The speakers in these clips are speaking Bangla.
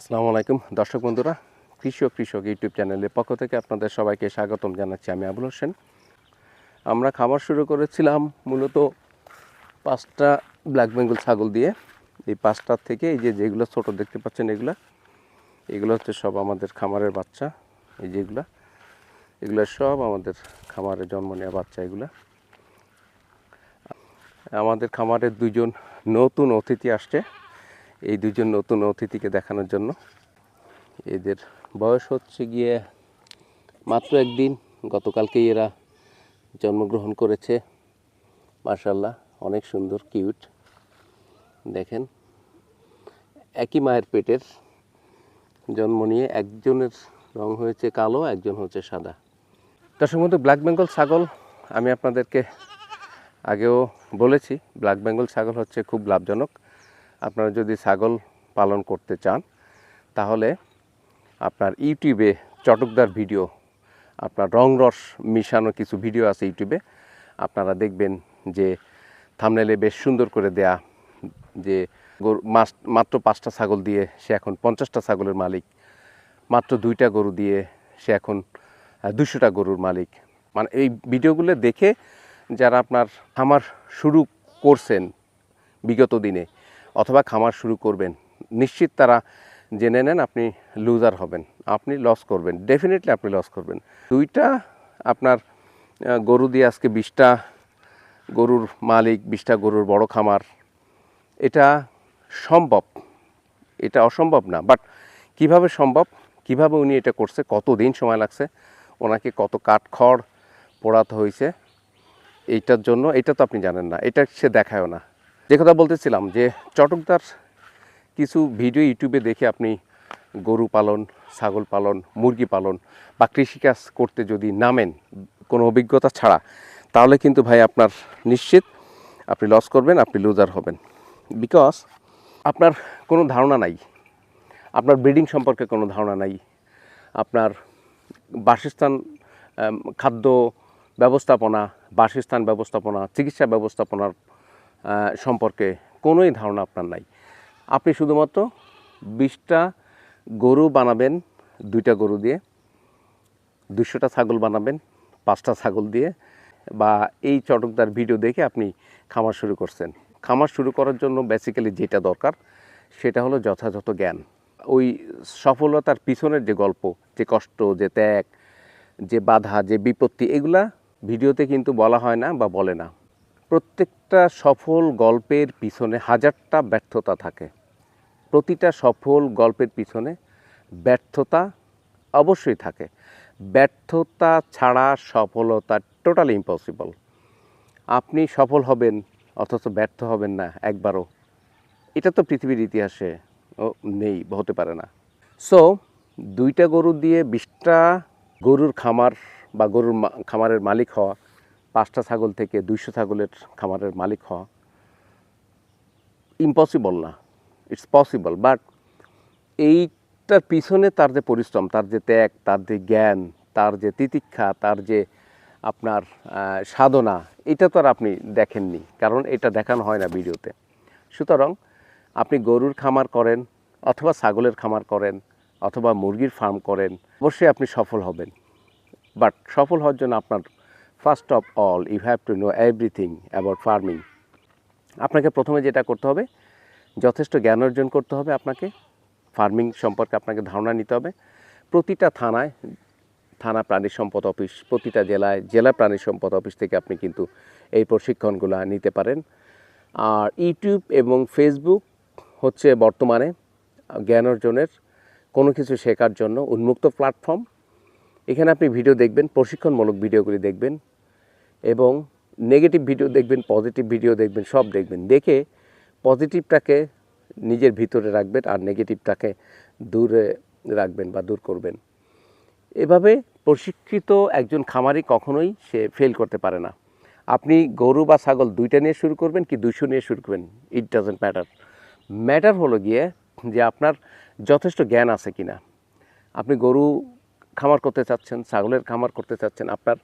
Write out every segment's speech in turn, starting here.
আসসালামু আলাইকুম। দর্শক বন্ধুরা, কৃষক কৃষক ইউটিউব চ্যানেলের পক্ষ থেকে আপনাদের সবাইকে স্বাগতম জানাচ্ছি আমি আবুল হোসেন। আমরা খামার শুরু করেছিলাম মূলত পাঁচটা ব্ল্যাক বেঙ্গল ছাগল দিয়ে। এই পাঁচটার থেকে এই যে যেগুলো ছোট দেখতে পাচ্ছেন এগুলা, এগুলো হচ্ছে সব আমাদের খামারের বাচ্চা, এই যেগুলা, এগুলো সব আমাদের খামারে জন্ম নেওয়া বাচ্চা এগুলা। আমাদের খামারের দুজন নতুন অতিথি আসছে। এই দুজন নতুন অতিথিকে দেখানোর জন্য। এদের বয়স হচ্ছে গিয়ে মাত্র একদিন। গতকালকেই এরা জন্মগ্রহণ করেছে। মার্শাল্লাহ অনেক সুন্দর, কিউট। দেখেন, একই মায়ের পেটের জন্ম নিয়ে একজনের রং হয়েছে কালো, একজন হচ্ছে সাদা। তার বন্ধু, ব্ল্যাক বেঙ্গল ছাগল, আমি আপনাদেরকে আগেও বলেছি, ব্ল্যাক বেঙ্গল ছাগল হচ্ছে খুব লাভজনক। আপনারা যদি ছাগল পালন করতে চান, তাহলে আপনার ইউটিউবে চটকদার ভিডিও, আপনার রং রস মিশানো কিছু ভিডিও আছে ইউটিউবে, আপনারা দেখবেন যে থামনেলে বেশ সুন্দর করে দেয়া যে গরু মাত্র পাঁচটা ছাগল দিয়ে সে এখন পঞ্চাশটা ছাগলের মালিক, মাত্র দুইটা গরু দিয়ে সে এখন দুশোটা গরুর মালিক। মানে এই ভিডিওগুলো দেখে যারা আপনার খামার শুরু করছেন বিগত দিনে অথবা খামার শুরু করবেন, নিশ্চিত তারা জেনে নেন আপনি লুজার হবেন, আপনি লস করবেন ডেফিনেটলি আপনি লস করবেন। দুইটা আপনার গরু দিয়ে আজকে বিশটা গরুর মালিক, বিশটা গরুর বড় খামার, এটা সম্ভব, এটা অসম্ভব না বাট কীভাবে সম্ভব, কীভাবে উনি এটা করছে কত দিন সময় লাগছে, ওনাকে কত কাঠখড় পোড়াতে হয়েছে, এইটার জন্য, এটা তো আপনি জানেন না, এটা সে দেখায়ও না। যে কথা বলতেছিলাম যে চটকদার কিছু ভিডিও ইউটিউবে দেখে আপনি গরু পালন, ছাগল পালন, মুরগি পালন বা কৃষিকাজ করতে যদি নামেন কোনো অভিজ্ঞতা ছাড়া, তাহলে কিন্তু ভাই আপনার নিশ্চিত আপনি লস করবেন, আপনি লুজার হবেন। বিকজ আপনার কোনো ধারণা নাই, আপনার ব্রিডিং সম্পর্কে কোনো ধারণা নাই, আপনার বাসস্থান খাদ্য ব্যবস্থাপনা, বাসস্থান ব্যবস্থাপনা, চিকিৎসা ব্যবস্থাপনার সম্পর্কে কোনোই ধারণা আপনার নাই। আপনি শুধুমাত্র বিশটা গরু বানাবেন, দুইটা গরু দিয়ে দুশোটা ছাগল বানাবেন, পাঁচটা ছাগল দিয়ে, বা এই চটকদার ভিডিও দেখে আপনি খামার শুরু করছেন। খামার শুরু করার জন্য বেসিক্যালি যেটা দরকার, সেটা হলো যথাযথ জ্ঞান। ওই সফলতার পিছনের যে গল্প, যে কষ্ট, যে ত্যাগ, যে বাধা, যে বিপত্তি, এগুলা ভিডিওতে কিন্তু বলা হয় না বা বলে না। প্রত্যেকটা সফল গল্পের পিছনে হাজারটা ব্যর্থতা থাকে। প্রতিটা সফল গল্পের পিছনে ব্যর্থতা অবশ্যই থাকে। ব্যর্থতা ছাড়া সফলতা টোটালি ইম্পসিবল আপনি সফল হবেন, অথচ ব্যর্থ হবেন না একবারও। এটা তো পৃথিবীর ইতিহাসে নেই, হতে পারে না। সো দুইটা গরু দিয়ে বিশটা গরুর খামার বা গরুর খামারের মালিক হওয়া পাঁচটা ছাগল থেকে দুইশো ছাগলের খামারের মালিক হওয়া ইম্পসিবল না। ইটস পসিবল বাট এইটার পিছনে তার যে পরিশ্রম, তার যে ত্যাগ, তার যে জ্ঞান, তার যে তিতিক্ষা, তার যে আপনার সাধনা, এটা তো আর আপনি দেখেননি, কারণ এটা দেখানো হয় না ভিডিওতে। সুতরাং আপনি গরুর খামার করেন, অথবা ছাগলের খামার করেন, অথবা মুরগির ফার্ম করেন, অবশ্যই আপনি সফল হবেন। বাট সফল হওয়ার জন্য আপনার first of all you have to know everything about farming আপনাকে প্রথমে যেটা করতে হবে, যথেষ্ট জ্ঞান অর্জন করতে হবে আপনাকে। ফার্মিং সম্পর্কে আপনাকে ধারণা নিতে হবে। প্রতিটা থানায়, থানা প্রাণী সম্পদ অফিস, প্রতিটা জেলায়, জেলা প্রাণী সম্পদ অফিস থেকে আপনি কিন্তু এই প্রশিক্ষণগুলো নিতে পারেন। আর ইউটিউব এবং ফেসবুক হচ্ছে বর্তমানে জ্ঞান অর্জনের কোনো কিছু শেখার জন্য উন্মুক্ত প্ল্যাটফর্ম এখানে আপনি ভিডিও দেখবেন, প্রশিক্ষণমূলক ভিডিওগুলি দেখবেন। এবং নেগেটিভ ভিডিও দেখবেন পজিটিভ ভিডিও দেখবেন, সব দেখবেন। দেখে পজিটিভটাকে নিজের ভিতরে রাখবেন আর নেগেটিভটাকে দূরে রাখবেন বা দূর করবেন। এভাবে প্রশিক্ষিত একজন খামারি কখনোই সে ফেল করতে পারে না। আপনি গরু বা ছাগল দুইটা নিয়ে শুরু করবেন কি দুশো নিয়ে শুরু করবেন? ইট ডাজেন্ট ম্যাটার ম্যাটার হলো গিয়ে যে আপনার যথেষ্ট জ্ঞান আছে কিনা। আপনি গরু খামার করতে চাচ্ছেন, ছাগলের খামার করতে চাচ্ছেন, আপনার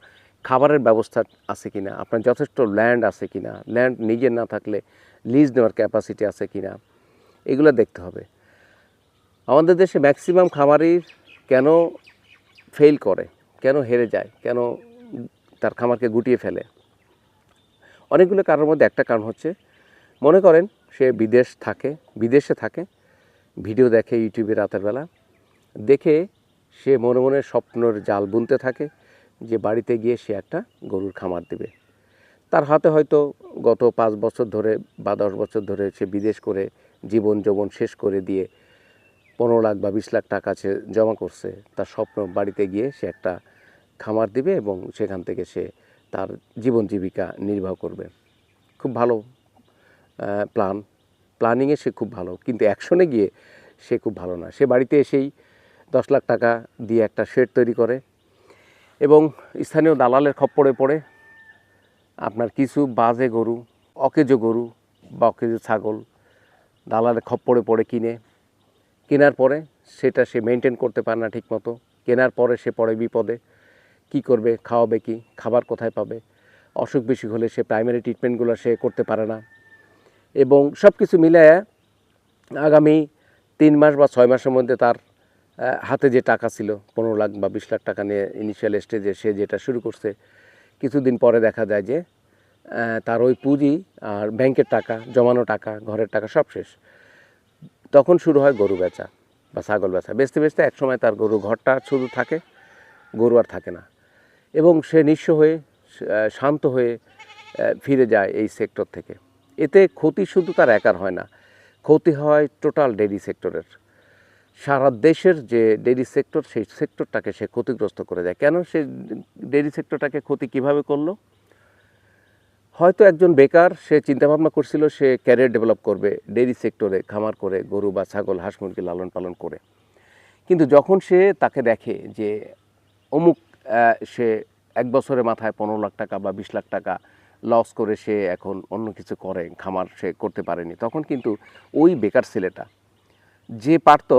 খাবারের ব্যবস্থা আছে কিনা? আপনার যথেষ্ট ল্যান্ড আছে কিনা? ল্যান্ড নিজের না থাকলে লিজ নেওয়ার ক্যাপাসিটি আছে কিনা? এগুলো দেখতে হবে। আমাদের দেশে ম্যাক্সিমাম খামারির কেন ফেল করে? কেন হেরে যায়? কেন তার খামারকে গুটিয়ে ফেলে? অনেকগুলো কারণের মধ্যে একটা কারণ হচ্ছে, মনে করেন সে বিদেশ থাকে, বিদেশে থাকে ভিডিও দেখে ইউটিউবে রাতের বেলা, দেখে সে মনে মনে স্বপ্নর জাল বুনতে থাকে যে বাড়িতে গিয়ে সে একটা গরুর খামার দেবে। তার হাতে হয়তো গত পাঁচ বছর ধরে বা দশ বছর ধরে সে বিদেশ করে জীবন যৌবন শেষ করে দিয়ে পনেরো লাখ বা বিশ লাখ টাকা সে জমা করছে, তার স্বপ্ন বাড়িতে গিয়ে সে একটা খামার দিবে এবং সেখান থেকে সে তার জীবন জীবিকা নির্বাহ করবে। খুব ভালো প্ল্যান প্ল্যানিংয়ে সে খুব ভালো, কিন্তু অ্যাকশনে গিয়ে সে খুব ভালো না। সে বাড়িতে এসেই দশ লাখ টাকা দিয়ে একটা শেড তৈরি করে এবং স্থানীয় দালালের খপ্পরে পড়ে আপনার কিছু বাজে গরু, অকেজো গরু বা অকেজো ছাগল দালালের খপ্পরে পড়ে কিনে। কেনার পরে সেটা সে মেনটেন করতে পারে না ঠিকমতো। কেনার পরে সে পড়ে বিপদে। কি করবে, খাওয়াবে কি, খাবার কোথায় পাবে? অসুখ বিসুখ হলে সে প্রাইমারি ট্রিটমেন্টগুলো সে করতে পারে না। এবং সব কিছু মিলায় আগামী তিন মাস বা ছয় মাসের মধ্যে তার হাতে যে টাকা ছিল, পনেরো লাখ বা বিশ লাখ টাকা নিয়ে ইনিশিয়াল স্টেজে সে যেটা শুরু করছে, কিছুদিন পরে দেখা যায় যে তার ওই পুঁজি আর ব্যাংকের টাকা, জমানো টাকা, ঘরের টাকা সব শেষ। তখন শুরু হয় গরু বেচা বা ছাগল বেচা। বেচতে বেচতে একসময় তার গরু ঘরটা শুধু থাকে, গরু আর থাকে না। এবং সে নিঃস্ব হয়ে শান্ত হয়ে ফিরে যায় এই সেক্টর থেকে। এতে ক্ষতি শুধু তার একার হয় না, ক্ষতি হয় টোটাল ডেইরি সেক্টরের সারা দেশের যে ডেইরি সেক্টর সেই সেক্টরটাকে সে ক্ষতিগ্রস্ত করে দেয়। কেন সে ডেইরি সেক্টরটাকে ক্ষতি কীভাবে করল? হয়তো একজন বেকার, সে চিন্তাভাবনা করছিল সে ক্যারিয়ার ডেভেলপ করবে ডেইরি সেক্টরে খামার করে গরু বা ছাগল, হাঁস মুরগি লালন পালন করে। কিন্তু যখন সে তাকে দেখে যে অমুক সে এক বছরের মাথায় পনেরো লাখ টাকা বা বিশ লাখ টাকা লস করে সে এখন অন্য কিছু করে, খামার সে করতে পারেনি, তখন কিন্তু ওই বেকার ছেলেটা যে পারতো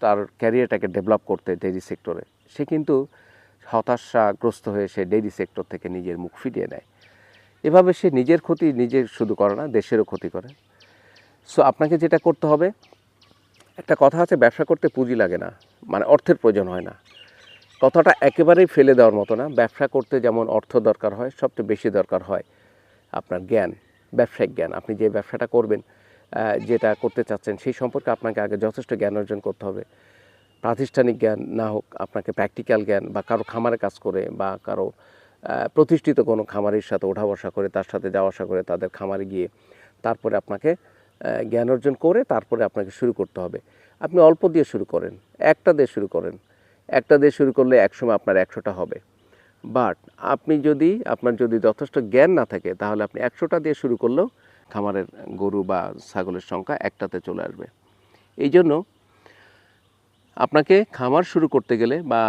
তার ক্যারিয়ারটাকে ডেভেলপ করতে ডেইরি সেক্টরে। সে কিন্তু হতাশাগ্রস্ত হয়ে সে ডেইরি সেক্টর থেকে নিজের মুখ ফিরিয়ে নেয়। এভাবে সে নিজের ক্ষতি নিজে শুধু করে না, দেশেরও ক্ষতি করে। সো আপনাকে যেটা করতে হবে, একটা কথা আছে, ব্যবসা করতে পুঁজি লাগে না মানে অর্থের প্রয়োজন হয় না। কথাটা একেবারেই ফেলে দেওয়ার মতো না। ব্যবসা করতে যেমন অর্থ দরকার হয়, সবচেয়ে বেশি দরকার হয় আপনার জ্ঞান, ব্যবসায়িক জ্ঞান। আপনি যে ব্যবসাটা করবেন যেটা করতে চাচ্ছেন, সেই সম্পর্কে আপনাকে আগে যথেষ্ট জ্ঞান অর্জন করতে হবে। প্রাতিষ্ঠানিক জ্ঞান না হোক, আপনাকে প্র্যাকটিক্যাল জ্ঞান বা কারও খামারে কাজ করে বা কারও প্রতিষ্ঠিত কোনো খামারের সাথে ওঠা বসা করে, তার সাথে যাওয়া আসা করে, তাদের খামারে গিয়ে তারপরে আপনাকে জ্ঞান অর্জন করে তারপরে আপনাকে শুরু করতে হবে। আপনি অল্প দিয়ে শুরু করেন, একটা দিয়ে শুরু করেন। একটা দিয়ে শুরু করলে একসময় আপনার একশোটা হবে। বাট আপনি যদি, আপনার যদি যথেষ্ট জ্ঞান না থাকে, তাহলে আপনি একশোটা দিয়ে শুরু করলেও খামারের গরু বা ছাগলের সংখ্যা একটাতে চলে আসবে। এই জন্য আপনাকে খামার শুরু করতে গেলে বা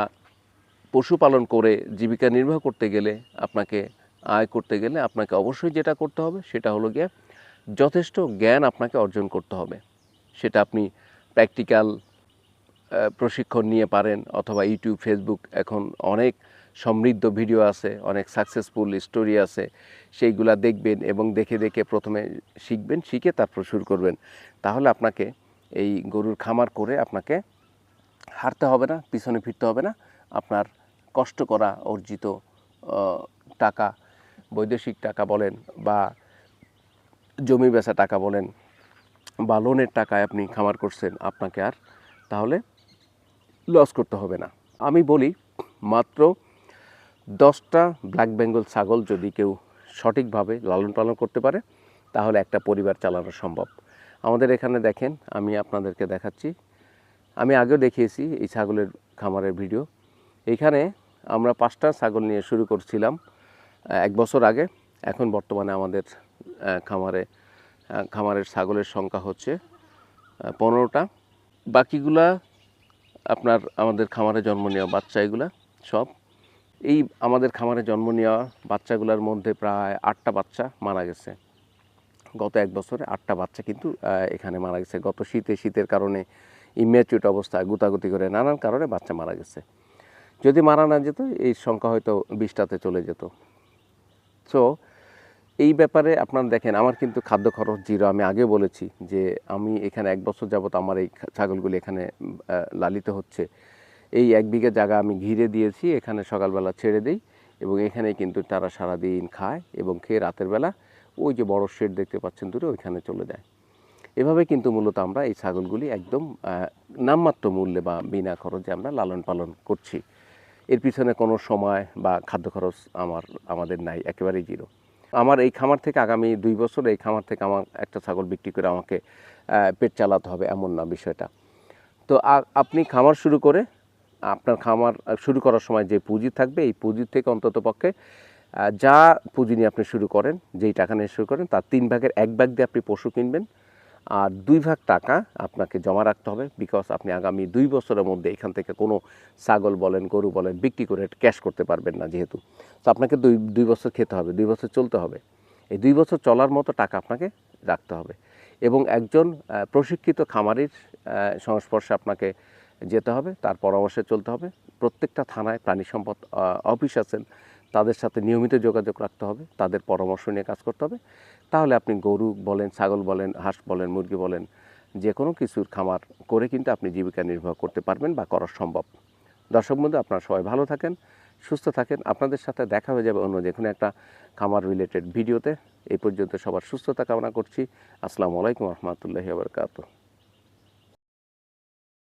পশুপালন করে জীবিকা নির্বাহ করতে গেলে আপনাকে আয় করতে গেলে আপনাকে অবশ্যই যেটা করতে হবে সেটা হলো গিয়ে যথেষ্ট জ্ঞান আপনাকে অর্জন করতে হবে। সেটা আপনি প্র্যাকটিক্যাল প্রশিক্ষণ নিয়ে পারেন অথবা ইউটিউব, ফেসবুক এখন অনেক সমৃদ্ধ ভিডিও আছে, অনেক সাকসেসফুল স্টোরি আছে, সেইগুলা দেখবেন এবং দেখে দেখে প্রথমে শিখবেন, শিখে তারপর শুরু করবেন। তাহলে আপনাকে এই গরুর খামার করে আপনাকে হারতে হবে না, পিছনে ফিরতে হবে না। আপনার কষ্ট করা অর্জিত টাকা, বৈদেশিক টাকা বলেন বা জমি বেচা টাকা বলেন বা লোনের টাকায় আপনি খামার করছেন, আপনাকে আর তাহলে লস করতে হবে না। আমি বলি, মাত্র দশটা ব্ল্যাক বেঙ্গল ছাগল যদি কেউ সঠিকভাবে লালন পালন করতে পারে, তাহলে একটা পরিবার চালানো সম্ভব। আমাদের এখানে দেখেন, আমি আপনাদেরকে দেখাচ্ছি। আমি আগেও দেখিয়েছি এই ছাগলের খামারের ভিডিও। এইখানে আমরা পাঁচটা ছাগল নিয়ে শুরু করছিলাম এক বছর আগে। এখন বর্তমানে আমাদের খামারে খামারের ছাগলের সংখ্যা হচ্ছে পনেরোটা। বাকিগুলা আপনার আমাদের খামারে জন্ম নেওয়া বাচ্চা এগুলা সব। এই আমাদের খামারে জন্ম নেওয়া বাচ্চাগুলোর মধ্যে প্রায় আটটা বাচ্চা মারা গেছে। গত এক বছরে আটটা বাচ্চা কিন্তু এখানে মারা গেছে। গত শীতে, শীতের কারণে ইম্যাচুট অবস্থায় গুতাগুতি করে নানান কারণে বাচ্চা মারা গেছে। যদি মারা না যেত, এই সংখ্যা হয়তো বিশটাতে চলে যেত। সো এই ব্যাপারে আপনারা দেখেন, আমার কিন্তু খাদ্য খরচ জিরো। আমি আগে বলেছি যে, আমি এখানে এক বছর যাবত আমার এই ছাগলগুলি এখানে লালিত হচ্ছে। এই এক বিঘা জায়গা আমি ঘিরে দিয়েছি, এখানে সকালবেলা ছেড়ে দিই এবং এখানে কিন্তু তারা সারাদিন খায় এবং খেয়ে রাতের বেলা ওই যে বড় শেড দেখতে পাচ্ছেন দূরে, ওইখানে চলে যায়। এভাবে কিন্তু মূলত আমরা এই ছাগলগুলি একদম নামমাত্র মূল্যে বা বিনা খরচে আমরা লালন পালন করছি। এর পিছনে কোনো সময় বা খাদ্য খরচ আমার, আমাদের নাই, একেবারেই জিরো। আমার এই খামার থেকে আগামী দুই বছর এই খামার থেকে আমার একটা ছাগল বিক্রি করে আমাকে পেট চালাতে হবে, এমন না বিষয়টা। তো আপনি খামার শুরু করে আপনার খামার শুরু করার সময় যে পুঁজি থাকবে, এই পুঁজির থেকে অন্তত পক্ষে যা পুঁজি নিয়ে আপনি শুরু করেন, যেই টাকা নিয়ে শুরু করেন, তার তিন ভাগের এক ভাগ দিয়ে আপনি পশু কিনবেন। আর দুই ভাগ টাকা আপনাকে জমা রাখতে হবে বিকজ আপনি আগামী দুই বছরের মধ্যে এখান থেকে কোনো ছাগল বলেন, গরু বলেন, বিক্রি করে ক্যাশ করতে পারবেন না যেহেতু। তো আপনাকে দুই দুই বছর খেতে হবে, দুই বছর চলতে হবে। এই দুই বছর চলার মতো টাকা আপনাকে রাখতে হবে। এবং একজন প্রশিক্ষিত খামারির সংস্পর্শে আপনাকে যেতে হবে, তার পরামর্শে চলতে হবে। প্রত্যেকটা থানায় প্রাণী সম্পদ অফিস আছেন, তাদের সাথে নিয়মিত যোগাযোগ রাখতে হবে, তাদের পরামর্শ নিয়ে কাজ করতে হবে। তাহলে আপনি গরু বলেন, ছাগল বলেন, হাঁস বলেন, মুরগি বলেন যে কোনো কিছুর খামার করে কিন্তু আপনি জীবিকা নির্বাহ করতে পারবেন বা করা সম্ভব। দর্শক বন্ধু, আপনারা সবাই ভালো থাকেন, সুস্থ থাকেন। আপনাদের সাথে দেখা হয়ে যাবে অন্য যে কোনো একটা খামার রিলেটেড ভিডিওতে এই পর্যন্ত সবার সুস্থতা কামনা করছি। আসসালামু আলাইকুম রহমতুল্লাহি আবরকাত